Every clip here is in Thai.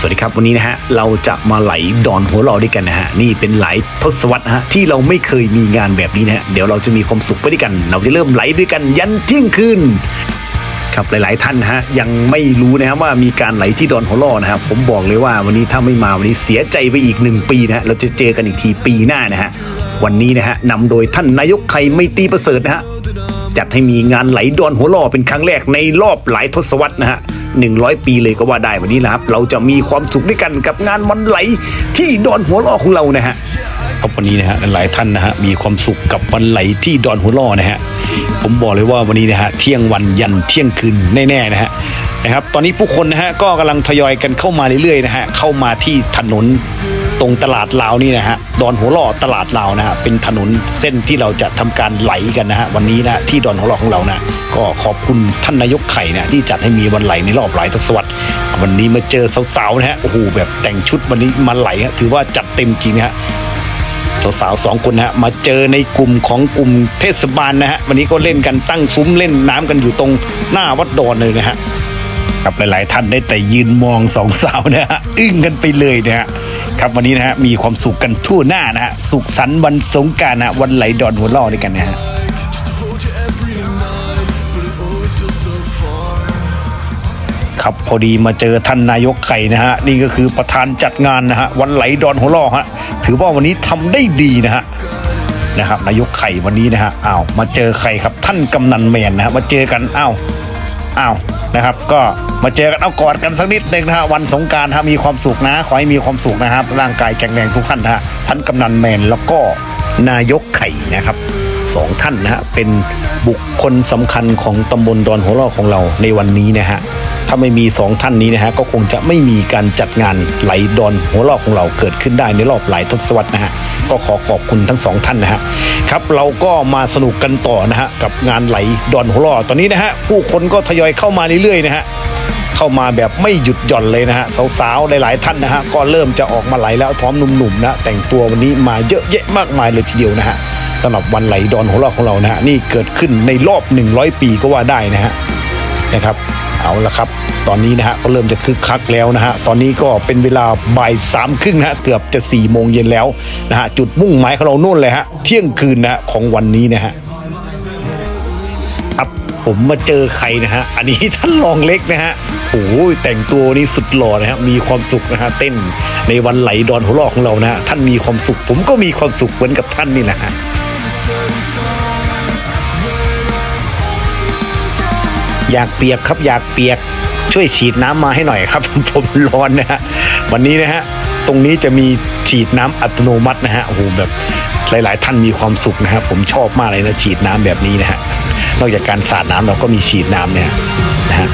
สวัสดีครับวันนี้นะฮะเราจะมาไหลดอนหัวเราด้วยกันนะฮะนี่เป็นไหลทศวรรษนะฮะที่เราไม่เคยมีงานแบบนี้นะฮะเดี๋ยวเราจะมีความสุขไปด้วยกัน เราจะเริ่มไหลด้วยกันยันเที่ยงคืนครับหลาย ๆ ท่านฮะยังไม่รู้นะครับว่ามีการไหลที่ดอนหัวเราะนะครับผมบอกเลยว่าวันนี้ถ้าไม่มาวันนี้เสียใจไปอีกหนึ่งปีนะฮะเราจะเจอกันอีกทีปีหน้านะฮะวันนี้นะฮะนำโดยท่านนายกไข่ไม่ตีประเสริฐนะฮะจัดให้มีงานไหลดอนหัวล่อเป็นครั้งแรกในรอบหลายทศวรรษนะฮะ หนึ่งร้อยปีเลยก็ว่าได้วันนี้นะครับ เราจะมีความสุขด้วยกันกับงานวันไหลที่ดอนหัวล่อของเรานะฮะครับวันนี้นะฮะหลายท่านนะฮะมีความสุขกับวันไหลที่ดอนหัวล่อนะฮะผมบอกเลยว่าวันนี้นะฮะเที่ยงวันยันเที่ยงคืนแน่ๆนะฮะนะครับตอนนี้ผู้คนนะฮะก็กำลังทยอยกันเข้ามาเรื่อยๆนะฮะเข้ามาที่ถนนตรงตลาดลาวนี่นะฮะดอนหัวล่อตลาดลาวนะฮะเป็นถนนเส้นที่เราจะทำการไหลกันนะฮะวันนี้นะที่ดอนหัวล่อของเรานะ ก็ขอบคุณท่านนายกไข่นะที่จัดให้มีวันไหลในรอบหลายทศวรรษวันนี้มาเจอสาวๆนะฮะโอ้โหแบบแต่งชุดวันนี้มาไหลฮะถือว่าจัดเต็มจริงนะฮะสาวๆสองคนนะฮะมาเจอในกลุ่มของกลุ่มเทศบาลนะฮะวันนี้ก็เล่นกันตั้งซุ้มเล่นน้ำกันอยู่ตรงหน้าวัดดอนเลยนะฮะครับหลายๆท่านได้แต่ยืนมองสองสาวนะฮะอึ้งกันไปเลยนะฮะครับวันนี้นะฮะมีความสุขกันทั่วหน้านะฮะสุขสันต์วันสงการนะฮะวันไหลดอนหัวล่อด้วยกันนะฮะ ครับพอดีมาเจอท่านนายกไข่นะฮะนี่ก็คือประธานจัดงานนะฮะวันไหลดอนหัวล่อฮะถือว่าวันนี้ทำได้ดีนะฮะนะครับนายกไข่วันนี้นะฮะอ้าวมาเจอใครครับท่านกำนันแมนนะฮะมาเจอกันอ้าวอ้าวนะครับ ก็มาเจอกันเอากอดกันสักนิดนึงนะฮะวันสงการฮะมีความสุขนะ ขอให้มีความสุขนะครับ ร่างกายแข็งแรงทุกท่านนะฮะท่านกำนันแมนแล้วก็นายกไข่นะครับสองท่านนะฮะเป็นบุคคลสำคัญของตำบลดอนหัวล่อของเราในวันนี้นะฮะ ถ้าไม่มีสองท่านนี้นะฮะก็คงจะไม่มีการจัดงานไหลดอนหัวลอกของเราเกิดขึ้นได้ในรอบหลายทศวรรษนะฮะก็ขอขอบคุณทั้งสองท่านนะฮะครับเราก็มาสนุกกันต่อนะฮะกับงานไหลดอนหัวลอกตอนนี้นะฮะผู้คนก็ทยอยเข้ามาเรื่อยๆนะฮะเข้ามาแบบไม่หยุดหย่อนเลยนะฮะสาวๆหลายๆท่านนะฮะก็เริ่มจะออกมาไหลแล้วพร้อมหนุ่มๆนะแต่งตัววันนี้มาเยอะแยะมากมายเลยทีเดียวนะฮะสำหรับวันไหลดอนหัวลอกของเรานะฮะนี่เกิดขึ้นในรอบ 100 ปีก็ว่าได้นะฮะนะครับ เอาละครับ ตอนนี้นะฮะก็เริ่มจะคึกคักแล้วนะฮะ ตอนนี้ก็เป็นเวลาบ่ายสามครึ่งนะฮะ เกือบจะ4ี่โมงเย็นแล้วนะฮะ จุดมุ่งหมายของเราโน่นเลยฮะ เที่ยงคืนนะฮะของวันนี้นะฮะครับผมมาเจอใครนะฮะ อันนี้ท่านรองเล็กนะฮะโอ้ยแต่งตัวนี้สุดหล่อนะฮะ มีความสุขนะฮะเต้นในวันไหลดอนหัวลอกของเรานะฮะ ท่านมีความสุข ผมก็มีความสุขเหมือนกับท่านนี่แหละฮะ อยากเปียกครับอยากเปียกช่วยฉีดน้ำมาให้หน่อยครับ ผมร้อนนะฮะวันนี้นะฮะตรงนี้จะมีฉีดน้ำอัตโนมัตินะฮะโอ้โหแบบหลาย ๆ ท่านมีความสุขนะฮะผมชอบมากเลยนะฉีดน้ำแบบนี้นะฮะนอกจากการสาดน้ำเราก็มีฉีดน้ำเนี่ยนะฮะ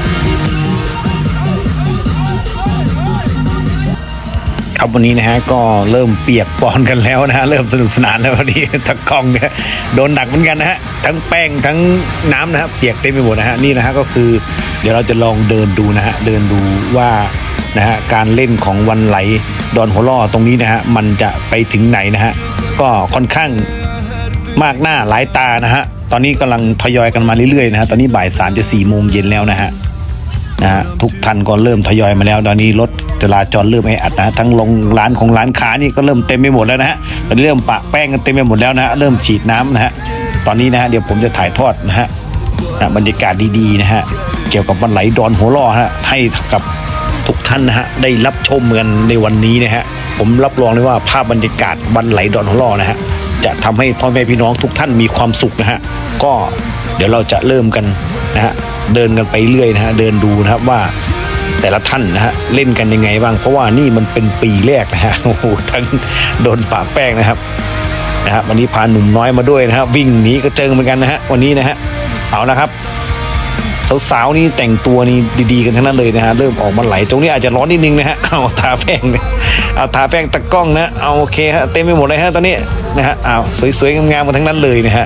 ครับวันนี้นะฮะก็เริ่มเปียกปอนกันแล้วนะฮะเริ่มสนุกสนานแล้ววันนี้ตะกองเนี่ยโดนหนักเหมือนกันนะฮะทั้งแป้งทั้งน้ำนะฮะเปียกเต็มไปหมดนะฮะนี่นะฮะก็คือ เดี๋ยวเราจะลองเดินดูนะฮะเดินดูว่านะฮะการเล่นของวันไหลดอนหัวล่อตรงนี้นะฮะมันจะไปถึงไหนนะฮะก็ค่อนข้างมากหน้าหลายตานะฮะตอนนี้กำลังทยอยกันมาเรื่อยๆนะฮะตอนนี้บ่ายสามจะสี่โมงเย็นแล้วนะฮะ นะทุกท่านก็เริ่มทยอยมาแล้ว ตอนนี้รถจราจรเริ่มแออัดนะทั้งลงร้านของร้านค้านี่ก็เริ่มเต็มไปหมดแล้วนะฮะตอนนี้เริ่มปะแป้งกันเต็มไปหมดแล้วนะเริ่มฉีดน้ำนะฮะตอนนี้นะฮะเดี๋ยวผมจะถ่ายทอดนะฮะบรรยากาศดีๆนะฮะเกี่ยวกับวันไหลดอนหัวล่อฮะให้กับทุกท่านนะฮะได้รับชมเหมือนในวันนี้นะฮะผมรับรองเลยว่าภาพบรรยากาศวันไหลดอนหัวล่อนะฮะจะทำให้พ่อแม่พี่น้องทุกท่านมีความสุขนะฮะก็เดี๋ยวเราจะเริ่มกันนะฮะ เดินกันไปเรื่อยนะฮะเดินดูนะครับว่าแต่ละท่านนะฮะเล่นกันยังไงบ้าง เพราะว่านี่มันเป็นปีแรกนะฮะโอ้โหทั้งโดนปะแป้งนะครับนะฮะวันนี้พาหนุ่มน้อยมาด้วยนะฮะวิ่งหนีกระเจิงเหมือนกันนะฮะวันนี้นะฮะเอานะครับสาวๆนี่แต่งตัวนี่ดีๆกันทั้งนั้นเลยนะฮะเริ่มออกมาไหลตรงนี้อาจจะร้อนนิดนึงนะฮะเอาทาแป้งนะเอาทาแป้งตะกล้องนะเอาโอเคฮะเต็มไปหมดเลยฮะตอนนี้นะฮะเอาสวยๆงามๆกันทั้งนั้นเลยนะฮะ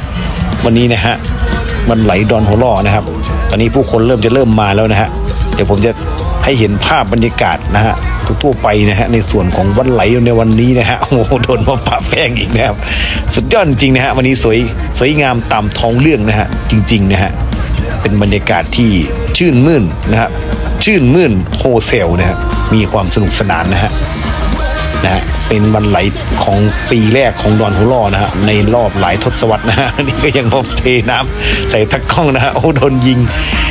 วันนี้นะฮะ มันไหลดอนหัวล่อนะครับ ตอนนี้ผู้คนเริ่มจะเริ่มมาแล้วนะฮะเดี๋ยวผมจะให้เห็นภาพบรรยากาศนะฮะทั่วไปนะฮะในส่วนของวันไหลในวันนี้นะฮะโอ้โหโดนมาปะแป้งอีกนะครับสุดยอดจริงนะฮะวันนี้สวยสวยงามตามท้องเรื่องนะฮะจริง ๆนะฮะเป็นบรรยากาศที่ชื่นมื่นนะฮะชื่นมื่นโฮเซลนะฮะมีความสนุกสนานนะฮะนะฮะ เป็นวันไหลของปีแรกของดอนหัวล่อนะฮะในรอบหลายทศวรรษนะฮะนี่ก็ยังมาเทน้ำใส่ตะกร้องนะฮะโอ้โดนยิง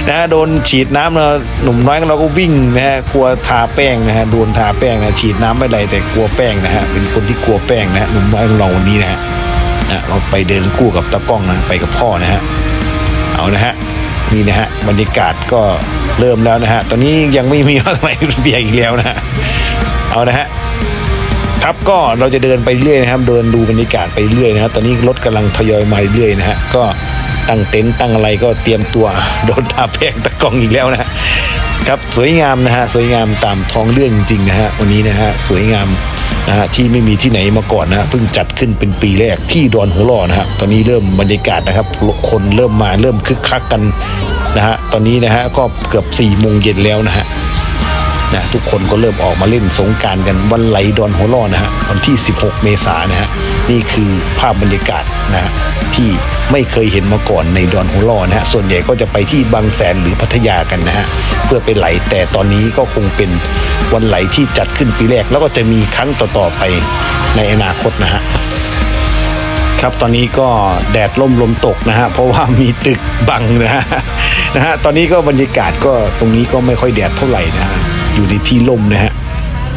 นะฮะโดนฉีดน้ำนะหนุ่มน้อยเราก็วิ่งนะฮะกลัวทาแป้งนะฮะโดนทาแป้งนะฉีดน้ำไม่ไรแต่กลัวแป้งนะฮะเป็นคนที่กลัวแป้งนะฮะหนุ่มน้อยของเราวันนี้นะฮะนะเราไปเดินคู่กับตะกร้องนะไปกับพ่อนะฮะเอานะฮะนี่นะฮะบรรยากาศก็เริ่มแล้วนะฮะตอนนี้ยังไม่มีอะไรเบียร์อีกแล้วนะฮะเอานะฮะ ครับก็เราจะเดินไปเรื่อยนะครับ เดินดูบรรยากาศไปเรื่อยนะครับ ตอนนี้รถกำลังทยอยมาเรื่อยนะฮะก็ตั้งเต็นท์ตั้งอะไรก็เตรียมตัวโดนทาแป้งตะกองอีกแล้วนะครับสวยงามนะฮะสวยงามตามท้องเรื่องจริงๆนะฮะวันนี้นะฮะสวยงามนะฮะที่ไม่มีที่ไหนมาก่อนนะฮะเพิ่งจัดขึ้นเป็นปีแรกที่ดอนหัวล่อนะฮะตอนนี้เริ่มบรรยากาศนะครับ คนเริ่มมาเริ่มคึกคักกันนะฮะตอนนี้นะฮะก็เกือบ4ี่โมงเย็นแล้วนะฮะ นะทุกคนก็เริ่มออกมาเล่นสงการกันวันไหลดอนหัวล่อนะฮะวันที่ 16 เมษายนนะฮะนี่คือภาพบรรยากาศนะฮะที่ไม่เคยเห็นมาก่อนในดอนหัวล่อนะฮะส่วนใหญ่ก็จะไปที่บางแสนหรือพัทยากันนะฮะเพื่อไปไหลแต่ตอนนี้ก็คงเป็นวันไหลที่จัดขึ้นปีแรก แล้วก็จะมีครั้งต่อๆไปในอนาคตนะฮะครับตอนนี้ก็แดดล่มลมตกนะฮะเพราะว่ามีตึกบังนะฮะนะฮะตอนนี้ก็บรรยากาศก็ตรงนี้ก็ไม่ค่อยแดดเท่าไหร่นะฮะ อยู่ในที่ล่มนะฮะ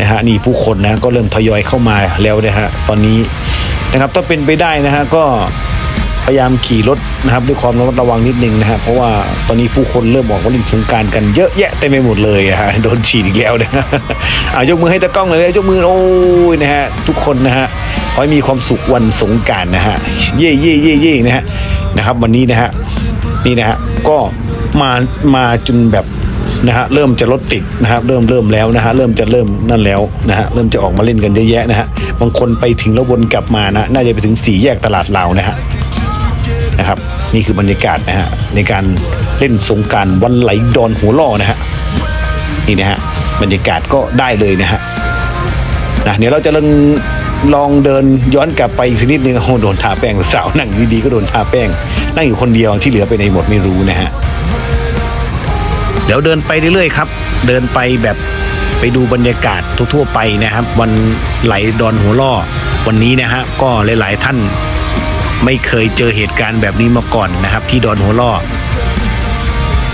นะฮะนี่ผู้คนนะก็เริ่มทยอยเข้ามาแล้วนะฮะตอนนี้นะครับถ้าเป็นไปได้นะฮะก็พยายามขี่รถนะครับด้วยความระมัดระวังนิดนึงนะฮะเพราะว่าตอนนี้ผู้คนเริ่มออกมาเล่นสงการกันเยอะแยะเต็มไปหมดเลยอะฮะโดนฉีดอีกแล้วนะฮะอ่ายกมือให้ตะกล้องเลยยกมือโอ้ยนะฮะทุกคนนะฮะขอให้มีความสุขวันสงการนะฮะเย่เย่เย่เย่นะฮะนะครับ วันนี้นะฮะนี่นะฮะก็มามาจนแบบ นะฮะเริ่มจะรถติดนะครับเริ่มเริ่มแล้วนะฮะเริ่มจะเริ่มนั่นแล้วนะฮะเริ่มจะออกมาเล่นกันเยอะแยะนะฮะบางคนไปถึงแล้ววนกลับมานะน่าจะไปถึงสี่แยกตลาดลาวนะฮะนะครับ นี่คือบรรยากาศนะฮะในการเล่นสงการวันไหลดอนหัวล่อนะฮะนี่นะฮะบรรยากาศก็ได้เลยนะฮะนะเดี๋ยวเราจะลองลองเดินย้อนกลับไปอีกสักนิดนึงโอ้โดนทาแป้งสาวนั่งดีๆก็โดนทาแป้ง นั่งอยู่คนเดียวที่เหลือไปในหมดไม่รู้นะฮะ ดี๋ยวเดินไปเรื่อยๆครับ เดินไปแบบไปดูบรรยากาศทั่วๆไปนะครับ วันไหลดอนหัวล่อ วันนี้นะฮะก็หลายๆท่านไม่เคยเจอเหตุการณ์แบบนี้มาก่อนนะครับ ที่ดอนหัวล่อ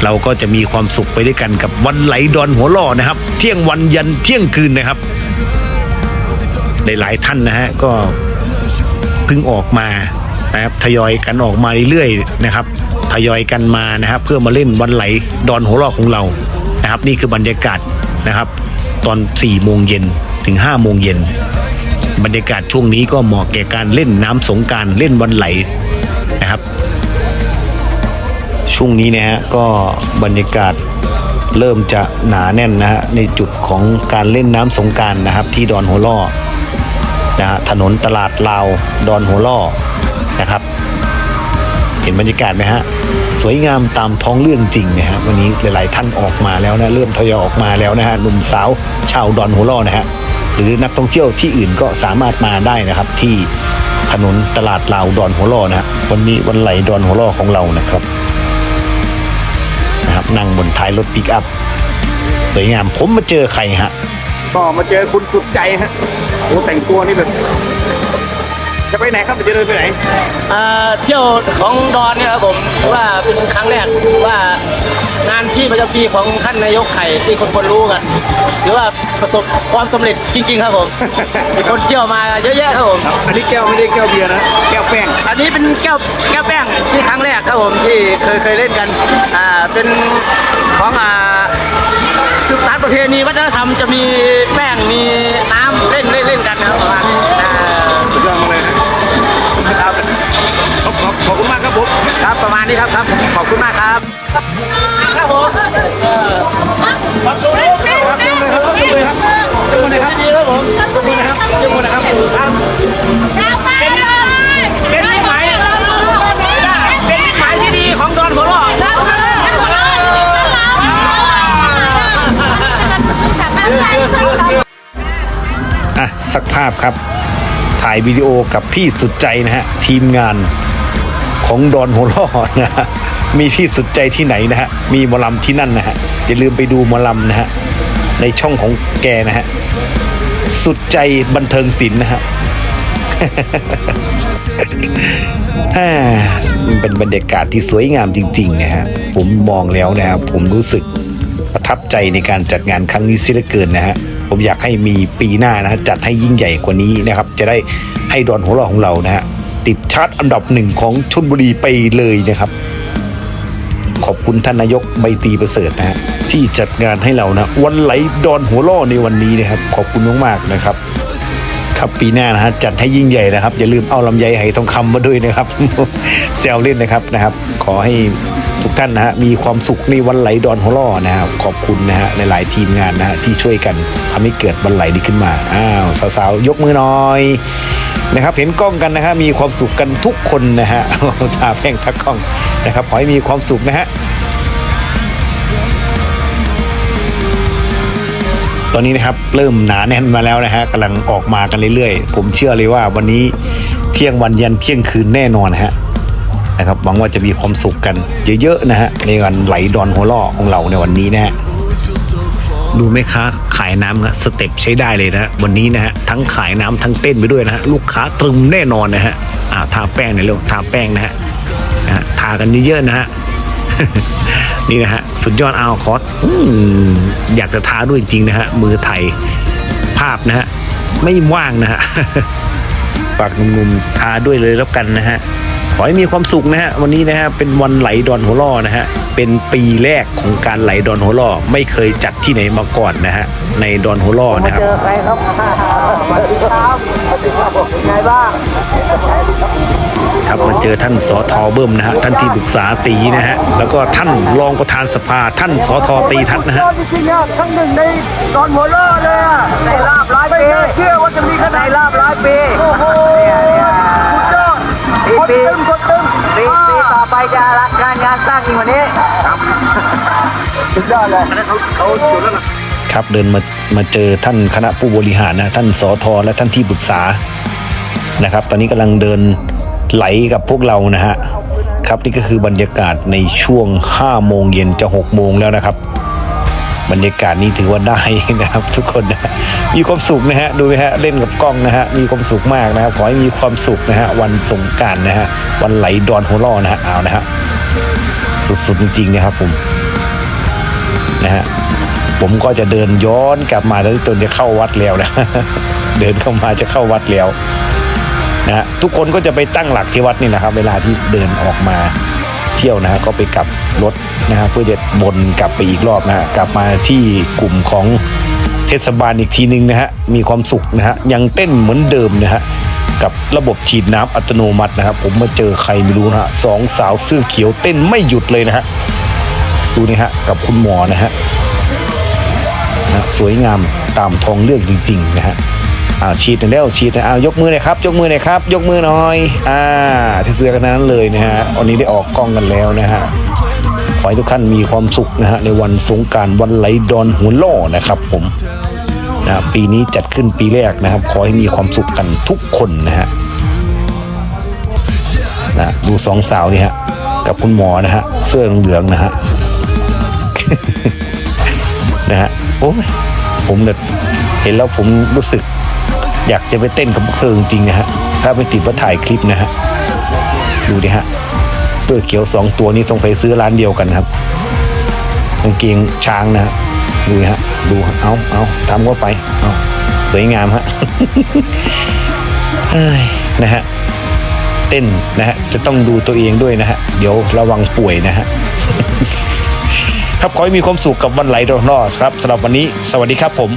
เราก็จะมีความสุขไปด้วยกันกับวันไหลดอนหัวล่อนะครับ เที่ยงวันยันเที่ยงคืนนะครับหลายๆท่านนะฮะก็เพิ่งออกมานะครับทยอยกันออกมาเรื่อยๆนะครับ ยอยกันมานะครับ เพื่อมาเล่นวันไหลดอนหัวลอกของเรานะครับ นี่คือบรรยากาศนะครับ ตอน4ี่โมงเย็นถึง5้าโมงเย็นบรรยากาศช่วงนี้ก็เหมาะแก่การเล่นน้ำสงการเล่นวันไหลนะครับ ช่วงนี้นะฮะก็บรรยากาศเริ่มจะหนาแน่นนะฮะในจุดของการเล่นน้ำสงการนะครับ ที่ดอนหัวล่อนะฮะถนนตลาดลาวดอนหัวล่อนะครับ ห็นบรรยากาศไหมฮะ สวยงามตามท้องเรื่องจริงนะฮะวันนี้หลายๆท่านออกมาแล้วนะเริ่มทยอยออกมาแล้วนะฮะหนุ่มสาวชาวดอนหัวล่อนะฮะหรือนักท่องเที่ยวที่อื่นก็สามารถมาได้นะครับที่ถนนตลาดลาวดอนหัวล่อนะฮะวันนี้วันไหลดอนหัวล่อของเรานะครับนะครับนั่งบนท้ายรถปิกอัพสวยงามผมมาเจอใครฮะก็มาเจอคุณสุดใจฮะโอ้แต่งตัวนี่แบบ จะไปไหนครับจะเดินไปไหนอ่าเที่ยวของดอนเนี่ยครับผมว่าเป็นครั้งแรกว่างานที่ประจำปีของท่านนายกไข่ที่คนคนรู้กันหรือว่าประสบความสำเร็จจริง ๆ ครับผมมีคนเที่ยวมาเยอะแยะครับผมอันนี้แก้วไม่ได้แก้วเบียร์นะแก้วแป้งอันนี้เป็นแก้วแก้วแป้งที่ครั้งแรกครับผมที่เคยเคยเล่นกันอ่าเป็นของอ่าสืบสานประเพณีวัฒนธรรมจะมีแป้งมีน้ำเล่นเล่นเล่นกันนะครับประมาณนี้อ่าสุดยอดมาเลย นะครับขอบขอบขอบคุณมากครับผมครับประมาณนี้ครับครับขอบคุณมากครับครับผมขอบคุณครับครับเริ่มเลยครับเริ่มเลยครับเริ่มเลยครับดีครับผมเริ่มเลยครับเริ่มเลยครับเป็นเป็นนิหมายเป็นนิหมายที่ดีของดอนหัวล่ออะสักภาพครับ ถ่ายวิดีโอกับพี่สุดใจนะฮะ ทีมงานของดอนหัวล่อนะฮะมีพี่สุดใจที่ไหนนะฮะ มีมอลำที่นั่นนะฮะ อย่าลืมไปดูมอลำนะฮะ ในช่องของแกนะฮะ สุดใจบันเทิงศิลป์นะฮะอ่ามันเป็นบรรยากาศที่สวยงามจริง ๆ นะฮะ ผมมองแล้วนะครับ ผมรู้สึก ประทับใจในการจัดงานครั้งนี้สิเหลือเกินนะฮะผมอยากให้มีปีหน้านะฮะจัดให้ยิ่งใหญ่กว่านี้นะครับ จะได้ให้ดอนหัวเราของเรานะฮะติดชาร์ตอันดับหนึ่งของชนบุรีไปเลยนะครับ ขอบคุณท่านนายกใบตีประเสริฐนะฮะที่จัดงานให้เรานะวันไหลดอนหัวล่อในวันนี้นะครับ ขอบคุณมากๆนะครับ ครับปีหน้านะฮะจัดให้ยิ่งใหญ่นะครับ อย่าลืมเอาลำไยไหทองคำมาด้วยนะครับแซวเล่นนะครับนะครับ ขอให้ ทุกท่านนะฮะมีความสุขในวันไหลดอนหัวล่อนะครับขอบคุณนะฮะในหลายทีมงานนะฮะที่ช่วยกันทำให้เกิดวันไหลนี้ขึ้นมาอ้าวสาวๆยกมือหน่อยนะครับเห็นกล้องกันนะฮะมีความสุขกันทุกคนนะฮะทาแป้งทักกล้องนะครับขอให้มีความสุขนะฮะตอนนี้นะครับเริ่มหนาแน่นมาแล้วนะฮะกำลังออกมากันเรื่อยๆ ผมเชื่อเลยว่าวันนี้เที่ยงวันยันเที่ยงคืนแน่นอนนะฮะ นะครับหวังว่าจะมีความสุขกันเยอะๆนะฮะในวันไหลดอนหัวล่อของเราในวันนี้นะฮะดูไหมค้าขายน้ำนะสเต็ปใช้ได้เลยนะวันนี้นะฮะทั้งขายน้ำทั้งเต้นไปด้วยนะฮะลูกค้าตรึมแน่นอนนะฮะอ่าทาแป้งหน่อยเร็วทาแป้งนะฮะนะฮะทากันเยอะๆนะฮะนี่นะฮะสุดยอดอาคอสออยากจะทาด้วยจริงนะฮะมือไทยภาพนะฮะไม่ว่างนะฮะฝากหนุ่มๆทาด้วยเลยแล้วกันนะฮะ ขอให้มีความสุขนะฮะวันนี้นะฮะเป็นวันไหลดอนหัวล่อนะฮะเป็นปีแรกของการไหลดอนหัวล่อไม่เคยจัดที่ไหนมาก่อนนะฮะในดอนหัวล่อนะครับเจอใครครับสวัสดีครับสวัสดีครับเป็นไงบ้างครับมาเจอท่านสอทอเบิ้มนะฮะท่านที่ปรึกษาตีนะฮะแล้วก็ท่านรองประธานสภาท่านสอทอตีทัศน์นะฮะจริงๆอะทั้งหนึ่งในตอนหัวล่อเลยอะในลาบร้อยปีไม่เชื่อว่าจะมีขนาดลาบ สุดยอดเลยเขาอยู่แล้วครับเดินมามาเจอท่านคณะผู้บริหารนะท่านสอทอและท่านที่ปรึกษานะครับ ตอนนี้กำลังเดินไหลกับพวกเรานะฮะครับนี่ก็คือบรรยากาศในช่วง5โมงเย็นจะ6โมงแล้วนะครับ บรรยากาศนี้ถือว่าได้นะครับ ทุกคนนะมีความสุขนะฮะดูไหมฮะเล่นกับกล้องนะฮะมีความสุขมากนะครับขอให้มีความสุขนะฮะวันสงการนะฮะวันไหลดอนหัวล่อนะฮะเอานะฮะสุดๆจริงๆนะครับผม นะฮะผมก็จะเดินย้อนกลับมาแล้วจนจะเข้าวัดแล้วนะเดินเข้ามาจะเข้าวัดแล้วนะฮะทุกคนก็จะไปตั้งหลักที่วัดนี่นะครับ เวลาที่เดินออกมาเที่ยวนะฮะก็ไปกลับรถนะฮะเพื่อจะบนกลับไปอีกรอบนะฮะกลับมาที่กลุ่มของเทศบาลอีกทีหนึ่งนะฮะมีความสุขนะฮะยังเต้นเหมือนเดิมนะฮะกับระบบฉีดน้ำอัตโนมัตินะครับ ผมมาเจอใครไม่รู้นะฮะสองสาวเสื้อเขียวเต้นไม่หยุดเลยนะฮะ ดูนี่ฮะกับคุณหมอนะฮะนะสวยงามตามทองเลือกจริง ๆ นะฮะอ้าฉีดหน่อยแล้วฉีดนะอ้าวยกมือหน่อยครับ ยกมือหน่อยครับ ยกมือหน่อยอ่าที่เสื้อกันนั้นเลยนะฮะวันนี้ได้ออกกล้องกันแล้วนะฮะขอให้ทุกท่านมีความสุขนะฮะในวันสงการวันไหลดอนหัวล่อนะครับผมนะปีนี้จัดขึ้นปีแรกนะครับ ขอให้มีความสุขกันทุกคนนะฮะนะดูสองสาวนี่ฮะกับคุณหมอนะฮะเสื้อเหลืองนะฮะ นะฮะโอ้ยผมเนี่ยเห็นแล้วผมรู้สึก อยากจะไปเต้นกับพวกเธอจริงนะฮะ ถ้าไปติดว่าถ่ายคลิปนะฮะ ดูดิฮะเสื้อเขียวสองตัวนี้ต้องไปซื้อร้านเดียวกันครับกางเกงช้างนะฮะดูฮะ ดู เอาเอาทำก็ไป เอาสวยงามฮะนะฮะ เต้นนะฮะ จะต้องดูตัวเองด้วยนะฮะ เดี๋ยวระวังป่วยนะฮะ ครับขอให้มีความสุขกับวันไหลดอนรอดครับสำหรับวันนี้ สวัสดีครับผม